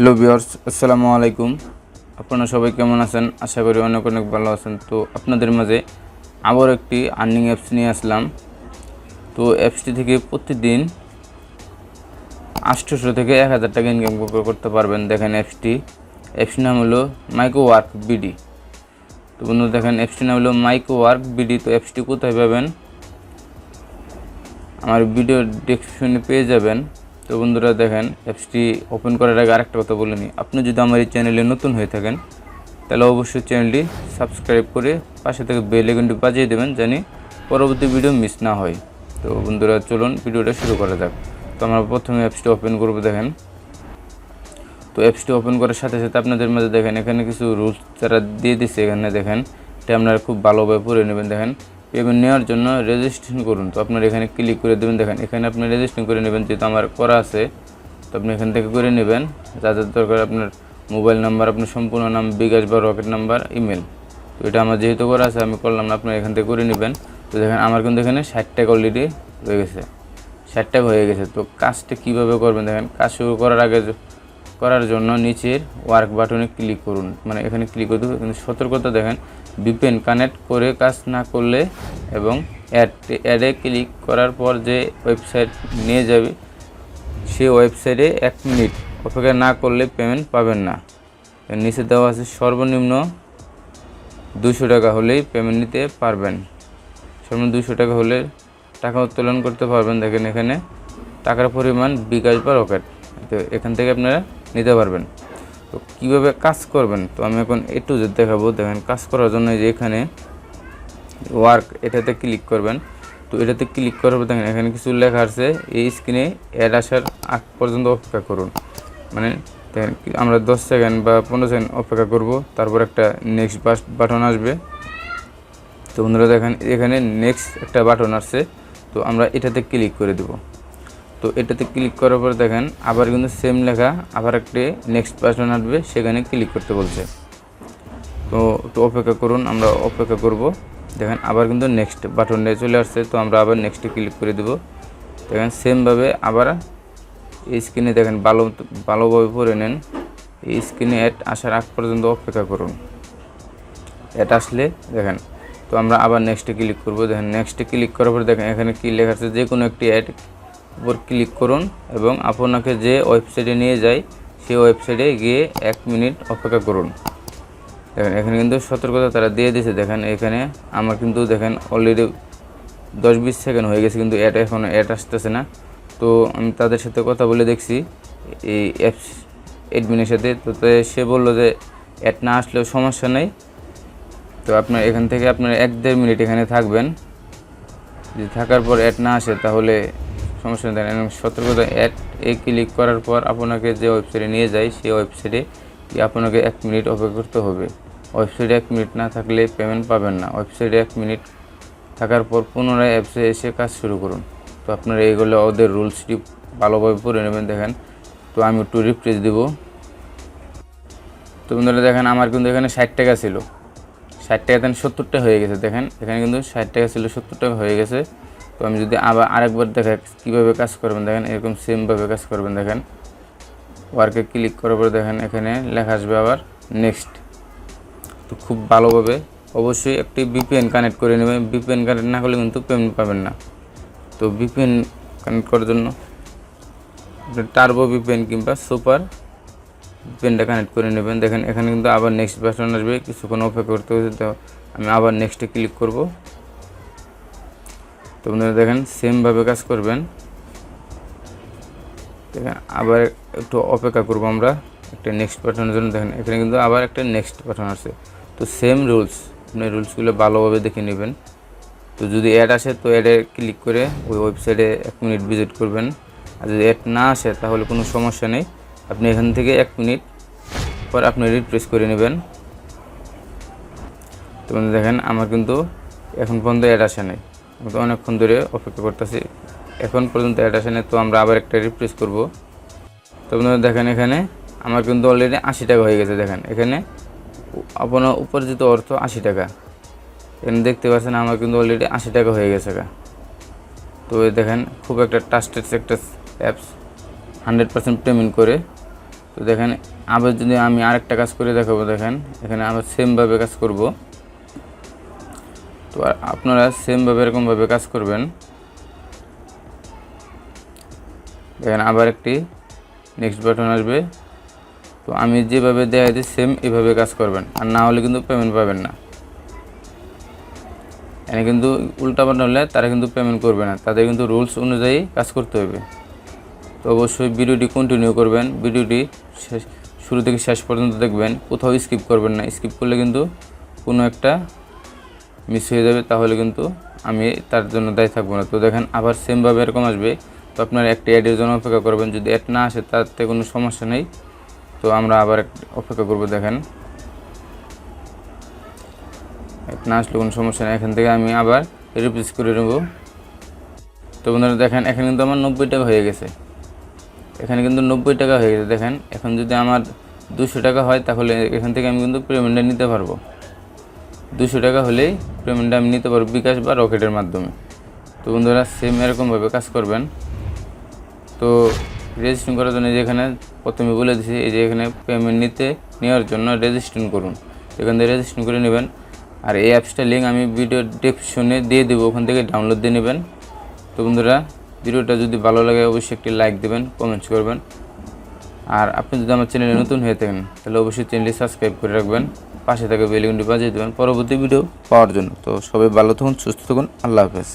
Hello viewers আসসালামু আলাইকুম। আপনারা সবাই কেমন আছেন? আশা করি অনেক অনেক ভালো আছেন। তো আপনাদের মাঝে আবার একটি আর্নিং অ্যাপস নিয়ে আসলাম। তো অ্যাপসটি থেকে প্রতিদিন আটশোশো থেকে এক হাজার টাকা ইনকাম করতে পারবেন। দেখেন অ্যাপসটি। অ্যাপসটির নাম হলো মাইক্রো ওয়ার্ক বিডি। তো বন্ধু দেখেন অ্যাপসটির নাম হলো মাইক্রো ওয়ার্ক বিডি। তো অ্যাপসটি কোথায় পাবেন? আমার ভিডিও ডেসক্রিপশনে পেয়ে যাবেন। তো বন্ধুরা দেখেন অ্যাপসটি ওপেন করার আগে আরেকটা কথা বলে নিই। আপনি যদি আমার এই চ্যানেলে নতুন হয়ে থাকেন, তাহলে অবশ্যই চ্যানেলটি সাবস্ক্রাইব করে পাশে থেকে বেল আইকনটি বাজিয়ে দেবেন জানি পরবর্তী ভিডিও মিস না হয়। তো বন্ধুরা চলুন ভিডিওটা শুরু করা যাক। তো আমরা প্রথমে অ্যাপসটি ওপেন করব দেখেন। তো অ্যাপসটি ওপেন করার সাথে সাথে আপনাদের মাঝে দেখেন, এখানে কিছু রুলস যারা দিয়ে দিচ্ছে এখানে দেখেন, এটা আপনারা খুব ভালোভাবে পড়ে নেবেন। দেখেন পেমেন্ট নেওয়ার জন্য রেজিস্ট্রেশন করুন। তো আপনারা এখানে ক্লিক করে দেবেন। দেখেন, এখানে আপনি রেজিস্ট্রেশন করে নেবেন, যেহেতু আমার করা আছে, তো আপনি এখান থেকে করে নেবেন। যাদের দরকার আপনার মোবাইল নাম্বার আপনার সম্পূর্ণ নাম, বিকাশ বা রকেট নাম্বার ইমেল তো এটা আমার যেহেতু করা আছে, আমি করলাম না, আপনারা এখান থেকে করে নেবেন। তো দেখেন, আমার কিন্তু এখানে ষাট অলরেডি হয়ে গেছে। ষাট হয়ে গেছে। তো কাজটা কীভাবে করবেন? দেখেন, কাজ শুরু করার আগে করার জন্য নিচের ওয়ার্ক বাটনে ক্লিক করুন। মানে এখানে ক্লিক করতে কিন্তু সতর্কতা দেখেন বিপেন কানেক্ট করে কাজ না করলে এবং অ্যাড অ্যাডে ক্লিক করার পর যে ওয়েবসাইট নিয়ে যাবে সেই ওয়েবসাইটে এক মিনিট অপেক্ষা না করলে পেমেন্ট পাবেন না। নিচে দেওয়া আছে সর্বনিম্ন দুশো টাকা হলেই পেমেন্ট নিতে পারবেন। সর্বনিম্ন দুশো টাকা হলে টাকা উত্তোলন করতে পারবেন। দেখেন এখানে টাকার পরিমাণ বিকাশ বা রকেট তো এখান থেকে আপনারা নিতে পারবেন। তো কীভাবে কাজ করবেন? তো আমি এখন এ টু জেড দেখাবো। দেখেন, কাজ করার জন্য যে এখানে ওয়ার্ক এটাতে ক্লিক করবেন। তো এটাতে ক্লিক করার পর দেখেন, এখানে কিছু লেখা আছে। এই স্ক্রিনে অ্যাড আসার আগ পর্যন্ত অপেক্ষা করুন। মানে দেখেন আমরা দশ সেকেন্ড বা পনেরো সেকেন্ড অপেক্ষা করব। তারপর একটা নেক্সট বাটন আসবে। তো বন্ধুরা দেখেন, এখানে নেক্সট একটা বাটন আসছে। তো আমরা এটাতে ক্লিক করে দেব। তো এটাতে ক্লিক করার পর দেখেন, আবার কিন্তু সেম লেখা, আবার একটি নেক্সট বাটন আসবে, সেখানে ক্লিক করতে বলছে। তো একটু অপেক্ষা করুন, আমরা অপেক্ষা করব। দেখেন, আবার কিন্তু নেক্সট বাটনে চলে আসছে, তো আমরা আবার নেক্সটে ক্লিক করে দেব। দেখেন সেমভাবে আবার এই স্ক্রিনে দেখেন, ভালো, ভালোভাবে পরে নেন। এই স্ক্রিনে অ্যাড আসার আগ পর্যন্ত অপেক্ষা করুন। অ্যাড আসলে দেখেন, তো আমরা আবার নেক্সটে ক্লিক করব। দেখেন নেক্সটে ক্লিক করার পর দেখেন, এখানে কি লেখা আছে? যে কোনো একটি অ্যাড উপর ক্লিক করুন এবং আপনাকে যে ওয়েবসাইটে নিয়ে যায়, সেই ওয়েবসাইটে গিয়ে এক মিনিট অপেক্ষা করুন। দেখেন, এখানে কিন্তু সতর্কতা তারা দিয়ে দিয়েছে। দেখেন, এখানে আমার কিন্তু দেখেন অলরেডি দশ বিশ সেকেন্ড হয়ে গেছে, কিন্তু অ্যাড এখন অ্যাড আসতেছে না। তো আমি তাদের সাথে কথা বলে দেখছি, এই অ্যাপস অ্যাডমিনের সাথে। তে সে বলল যে অ্যাড না আসলেও সমস্যা নেই। তো আপনার এখান থেকে আপনার এক দেড় মিনিট এখানে থাকবেন। যদি থাকার পর অ্যাড না আসে, তাহলে সমস্যা এবং সতর্কতা অ্যাড এ ক্লিক করার পর আপনাকে যে ওয়েবসাইটে নিয়ে যায় সেই ওয়েবসাইটে আপনাকে এক মিনিট অপেক্ষা করতে হবে। ওয়েবসাইটে এক মিনিট না থাকলে পেমেন্ট পাবেন না। ওয়েবসাইটে এক মিনিট থাকার পর পুনরায় অ্যাপসে এসে কাজ শুরু করুন। তো আপনারা এইগুলো ওদের রুলসটি ভালোভাবে পড়ে নেবেন, দেখেন। তো আমি একটু রিফ্রেশ দেবো। তো বন্ধুরা, দেখেন, আমার কিন্তু এখানে ষাট টাকা ছিল। ষাট টাকা দেন সত্তরটা হয়ে গেছে, দেখেন। এখানে কিন্তু ষাট টাকা ছিল সত্তর টাকা হয়ে গেছে। তো আমি যদি আবার আরেকবার দেখা কীভাবে কাজ করবেন দেখেন, এরকম সেমভাবে কাজ করবেন দেখেন। ওয়ার্কে ক্লিক করার পর দেখেন এখানে লেখা আসবে আবার নেক্সট তো খুব ভালোভাবে অবশ্যই একটি বিপিএন কানেক্ট করে নেবেন। বিপিএন কানেক্ট না করলে কিন্তু পেমেন্ট পাবেন না। তো বিপিএন কানেক্ট করার জন্য টার্বো বিপিএন কিংবা সুপার পেনটা কানেক্ট করে নেবেন। দেখেন এখানে কিন্তু আবার নেক্সট বাটন আসবে। কিছুক্ষণ অপেক্ষা করতে হচ্ছে তো আমি আবার নেক্সটে ক্লিক করব। তো বন্ধুরা দেখেন সেমভাবে কাজ করবেন। দেখেন, আবার একটু অপেক্ষা করব আমরা একটা নেক্সট বাটনের জন্য। দেখেন, এখানে কিন্তু আবার একটা নেক্সট বাটন আছে। তো সেম রুলস আপনি রুলসগুলো ভালোভাবে দেখে নেবেন। তো যদি অ্যাড আসে, তো অ্যাডে ক্লিক করে ওই ওয়েবসাইটে এক মিনিট ভিজিট করবেন। আর যদি অ্যাড না আসে, তাহলে কোনো সমস্যা নেই। আপনি এখান থেকে এক মিনিট পর আপনি রিপ্রেস করে নেবেন। তো দেখেন, আমার কিন্তু এখন পর্যন্ত অ্যাড আসে নাই। আমি তো অনেকক্ষণ ধরে অপেক্ষা করতেছি। এখন পর্যন্ত অ্যাড আসে নাই তো আমরা আবার একটা রিপ্লেস করব। তো বন্ধুরা, দেখেন এখানে আমার কিন্তু অলরেডি আশি টাকা হয়ে গেছে, দেখেন। এখানে আপনার উপার্জিত অর্থ আশি টাকা। এখানে দেখতে পাচ্ছেন আমার কিন্তু অলরেডি আশি টাকা হয়ে গেছে তো দেখেন, খুব একটা ট্রাস্টেড একটা অ্যাপস হান্ড্রেড পার্সেন্ট পেমেন্ট করে। তো দেখেন, আবার যদি আমি আরেকটা কাজ করে দেখাবো, দেখেন, এখানে আবার সেমভাবে কাজ করব। তো আপনারা সেমভাবে এরকমভাবে কাজ করবেন। দেখেন আবার একটি নেক্সট বাটন আসবে। তো আমি যেভাবে দেখাই দিই সেম এভাবে কাজ করবেন। আর না হলে কিন্তু পেমেন্ট পাবেন না। এনে কিন্তু উল্টা পাল্টা হলে তারা কিন্তু পেমেন্ট করবে না। তাদের কিন্তু রুলস অনুযায়ী কাজ করতে হবে। তো অবশ্যই ভিডিওটি কন্টিনিউ করবেন। ভিডিওটি শেষ, শুরু থেকে শেষ পর্যন্ত দেখবেন। কোথাও স্কিপ করবেন না। স্কিপ করলে কিন্তু কোনো একটা মিস হয়ে যাবে, তাহলে কিন্তু আমি তার জন্য দায়ী থাকব না। তো দেখেন, আবার সেমভাবে এরকম আসবে। তো আপনারা একটি অ্যাডের জন্য অপেক্ষা করবেন, যদি অ্যাড না আসে তাতে কোনো সমস্যা নেই। তো আমরা আবার অপেক্ষা করব, দেখেন। অ্যাড না আসলে কোনো সমস্যা নেই, এখান থেকে আমি আবার রিপ্লেস করে নেব। তো বন্ধুরা, দেখেন, এখানে কিন্তু আমার নব্বই টাকা হয়ে গেছে। এখানে কিন্তু নব্বই টাকা হয়ে গেছে, দেখেন। এখন যদি আমার দুশো টাকা হয়, তাহলে এখান থেকে আমি কিন্তু পেমেন্টটা নিতে পারব। দুশো টাকা হলেই পেমেন্টটা আমি নিতে পারব বিকাশ বা রকেটের মাধ্যমে। তো বন্ধুরা সেম এরকমভাবে কাজ করবেন। তো রেজিস্ট্রেশন করার জন্য যেখানে প্রথমে বলে দিছি, এই যে এখানে পেমেন্ট নিতে, নেওয়ার জন্য রেজিস্ট্রেশন করুন। এখান থেকে রেজিস্ট্রেশন করে নেবেন। আর এই অ্যাপসটা লিঙ্ক আমি ভিডিও ডিসক্রিপশনে দিয়ে দেবো, ওখান থেকে ডাউনলোড দিয়ে নেবেন। তো বন্ধুরা, ভিডিওটা যদি ভালো লাগে, অবশ্যই একটি লাইক দেবেন কমেন্টস করবেন। আর আপনি যদি আমার চ্যানেলে নতুন হয়ে থাকেন, তাহলে অবশ্যই চ্যানেলটি সাবস্ক্রাইব করে রাখবেন। পাশে থাকা বেলিগুনটি বাজিয়ে দেবেন পরবর্তী ভিডিও পাওয়ার জন্য। তো সবাই ভালো থাকুন, সুস্থ থাকুন, আল্লাহ হাফেজ।